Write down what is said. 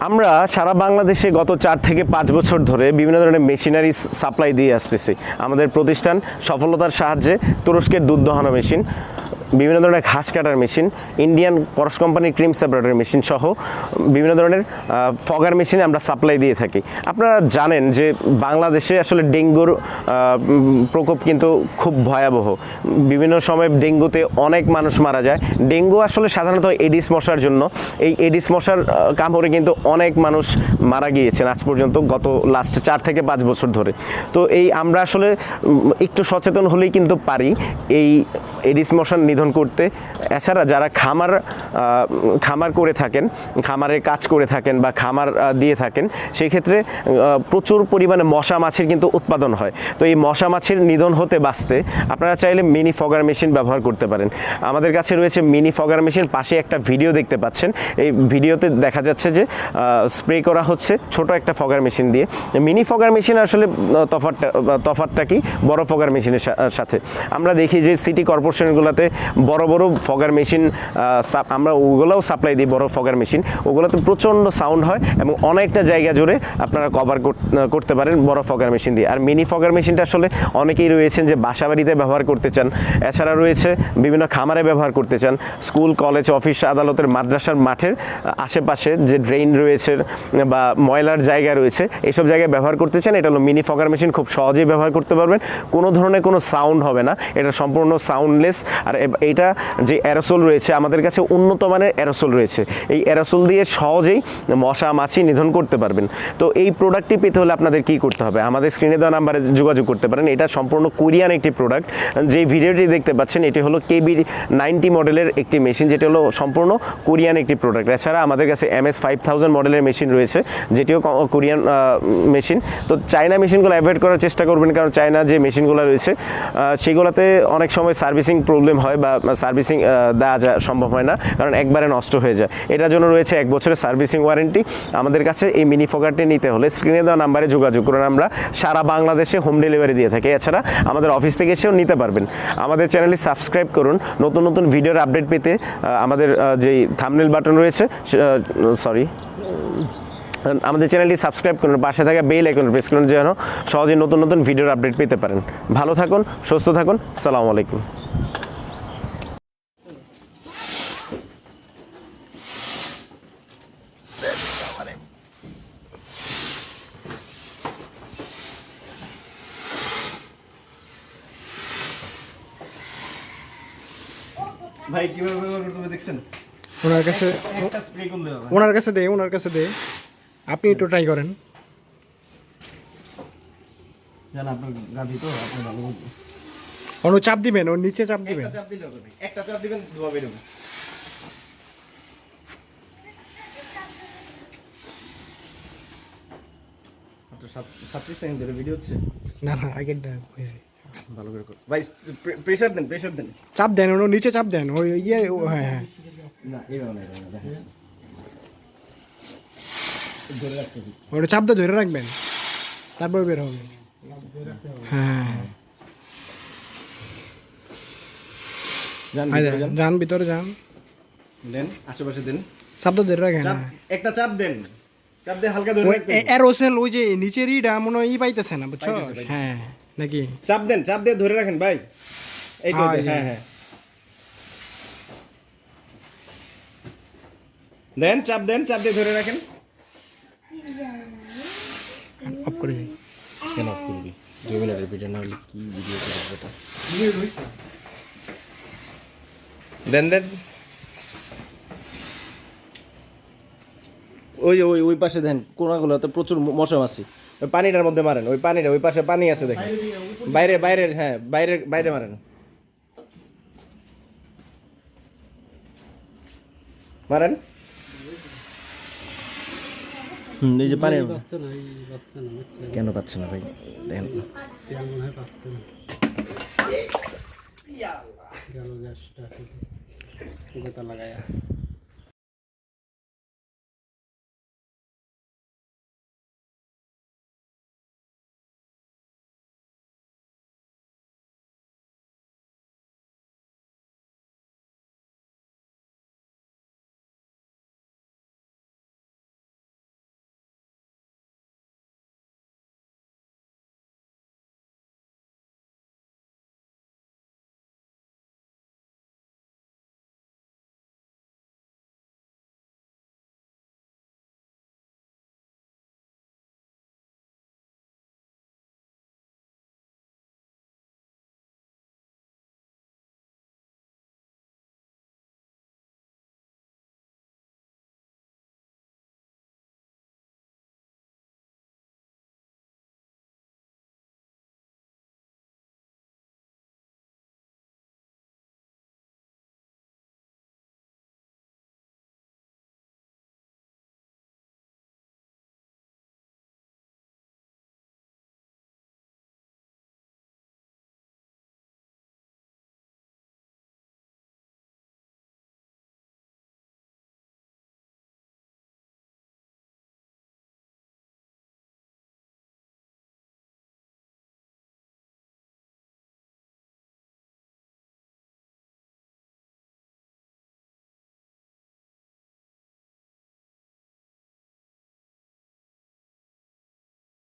আমরা সারা বাংলাদেশে গত চার থেকে পাঁচ বছর ধরে বিভিন্ন ধরনের মেশিনারি সাপ্লাই দিয়ে আসতেছি। আমাদের প্রতিষ্ঠান সফলতার সাহায্যে তুরস্কের দুধ দহানো মেশিন। বিভিন্ন ধরনের ঘাস কাটার মেশিন ইন্ডিয়ান পরশ কোম্পানির ক্রিম সেপারেটর মেশিন সহ বিভিন্ন ধরনের ফগার মেশিন আমরা সাপ্লাই দিয়ে থাকি। আপনারা জানেন যে বাংলাদেশে আসলে ডেঙ্গুর প্রকোপ কিন্তু খুব ভয়াবহ। বিভিন্ন সময় ডেঙ্গুতে অনেক মানুষ মারা যায়। ডেঙ্গু আসলে সাধারণত এডিস মশার জন্য। এই এডিস মশার কামড়ে কিন্তু অনেক মানুষ মারা গিয়েছেন আজ পর্যন্ত, গত লাস্ট চার থেকে পাঁচ বছর ধরে। তো এই আমরা আসলে একটু সচেতন হলেই কিন্তু পারি এই এডিস মশার নিধন করতে। এছাড়া যারা খামার খামার করে থাকেন খামারের কাজ করে থাকেন বা খামার দিয়ে থাকেন সেই ক্ষেত্রে প্রচুর পরিমাণে মশা মাছের কিন্তু উৎপাদন হয়। তো এই মশা মাছের নিধন হতে বাঁচতে আপনারা চাইলে মিনি ফগার মেশিন ব্যবহার করতে পারেন। আমাদের কাছে রয়েছে মিনি ফগার মেশিন পাশে একটা ভিডিও দেখতে পাচ্ছেন। এই ভিডিওতে দেখা যাচ্ছে যে স্প্রে করা হচ্ছে ছোট একটা ফগার মেশিন দিয়ে। মিনি ফগার মেশিন আসলে আহ, তফাৎটা তফাতটা কি? বড় ফগার মেশিনের সাথে। আমরা দেখি যে সিটি কর্পোরেশনগুলোতে বড় বড় ফগার মেশিন আমরা ওগুলোও সাপ্লাই দিই বড় ফগার মেশিন। ওগুলোতে প্রচণ্ড সাউন্ড হয় এবং অনেকটা জায়গা জুড়ে আপনারা কভার করতে পারেন বড় ফগার মেশিন দিয়ে। আর মিনি ফগার মেশিনটা আসলে অনেকেই রয়েছেন যে বাসা বাড়িতে ব্যবহার করতে চান। এছাড়া রয়েছে বিভিন্ন খামারে ব্যবহার করতে চান। স্কুল কলেজ অফিস আদালতের, মাদ্রাসার মাঠের আশেপাশে যে ড্রেন রয়েছে বা ময়লার জায়গা রয়েছে এইসব জায়গায় ব্যবহার করতে চান, এটা হলো মিনি ফগার মেশিন। খুব সহজেই ব্যবহার করতে পারবেন। কোনো ধরনের কোনো সাউন্ড হবে না। এটা সম্পূর্ণ সাউন্ডলেস আর এইটা যে অ্যারোসোল রয়েছে, আমাদের কাছে উন্নত মানের অ্যারোসোল রয়েছে। এই অ্যারোসোল দিয়ে সহজেই মশা, মাছি নিধন করতে পারবেন। তো এই প্রোডাক্টটি পেতে হলে আপনাদের কি করতে হবে? আমাদের স্ক্রিনে দেওয়া নাম্বারে যোগাযোগ করতে পারেন। এটা সম্পূর্ণ কোরিয়ান একটি প্রোডাক্ট যে ভিডিওটি দেখতে পাচ্ছেন, এটি হলো কেবি নাইনটি মডেলের একটি মেশিন যেটি হলো সম্পূর্ণ কোরিয়ান একটি প্রোডাক্ট এছাড়া আমাদের কাছে এম এস ফাইভ থাউজেন্ড মডেলের মেশিন রয়েছে, যেটিও কোরিয়ান মেশিন তো চায়না মেশিনগুলো অ্যাভয়েড করার চেষ্টা করবেন, কারণ চায়না যে মেশিনগুলো রয়েছে সেগুলোতে অনেক সময় সার্ভিসিং প্রবলেম হয় বা সার্ভিসিং দেওয়া যায়, সম্ভব হয় না, কারণ একবারে নষ্ট হয়ে যায়। এটার জন্য রয়েছে এক বছরের সার্ভিসিং ওয়ারেন্টি। আমাদের কাছে এই মিনি ফোকারটি নিতে হলে স্ক্রিনে দেওয়া নাম্বারে যোগাযোগ করুন। আমরা সারা বাংলাদেশে হোম ডেলিভারি দিয়ে থাকি। এছাড়া আমাদের অফিস থেকে এসেও নিতে পারবেন। আমাদের চ্যানেলটি সাবস্ক্রাইব করুন। নতুন নতুন ভিডিওর আপডেট পেতে আমাদের যেই থামনেল বাটন রয়েছে সরি, আমাদের চ্যানেলটি সাবস্ক্রাইব করুন। পাশে থাকা বেল আইকন প্রেস করুন যেন সহজে নতুন নতুন ভিডিওর আপডেট পেতে পারেন। ভালো থাকুন, সুস্থ থাকুন। সালামু আলাইকুম। ভাই কীভাবে ব্যবহার করতে হবে দেখছেন? ওনার কাছে একটা স্প্রে করলে হবে। ওনার কাছে দে ওনার কাছে দে। আপনি একটু ট্রাই করেন। জান আপনার গাভি তো আপনি ভালো অনু চাপ দিবেন ওর নিচে চাপ দিবেন। একটা চাপ দিলে হবে একটা চাপ দিবেন ধোয়া বেরোবে মাত্র সাত সাতত্রিশ সেকেন্ড ধরে ভিডিও হচ্ছে। না না আগেরটা হয়েছে। ভালো করে ভাই প্রেশার দেন প্রেশার দেন। চাপ দেন ওর নিচে চাপ দেন ওই ইয়ে হ্যাঁ হ্যাঁ। না এইভাবে না হবে। ওটা চাপ ধরে রাখবেন তারপর বের হবে। হ্যাঁ যান ভিতরে যান, যান। ভিতরে যান। দেন আশেপাশে দেন। চাপ দিয়ে ধরে রাখেন হ্যাঁ। একটা চাপ দেন। চাপ দিয়ে হালকা ধরে ওই। এরোসেল যে নিচের ইটা মনে হয় ই পাইতেছে না বুঝছ। হ্যাঁ। নাকি? চাপ দেন চাপ দিয়ে ধরে রাখেন ভাই। এই তো হ্যাঁ। হ্যাঁ দেন চাপ দেন চাপ দিয়ে ধরে রাখেন। অফ করে দিই। কেন অফ করবি দুই। মিনিটের ভিডিও না হলে কি ভিডিও করব এটা? দেন দেন। ওই ওই ওই পাশে দেন। কোনাগুলো তো প্রচুর মশা মাছি। ওই পানিটার মধ্যে মারেন, ওই পানিটা, ওই পাশে পানি আছে দেখেন। বাইরে বাইরে হ্যাঁ বাইরে বাইরে মারেন। মারেন। কেন পাচ্ছে না ভাই? দেখেন। লাগায়া।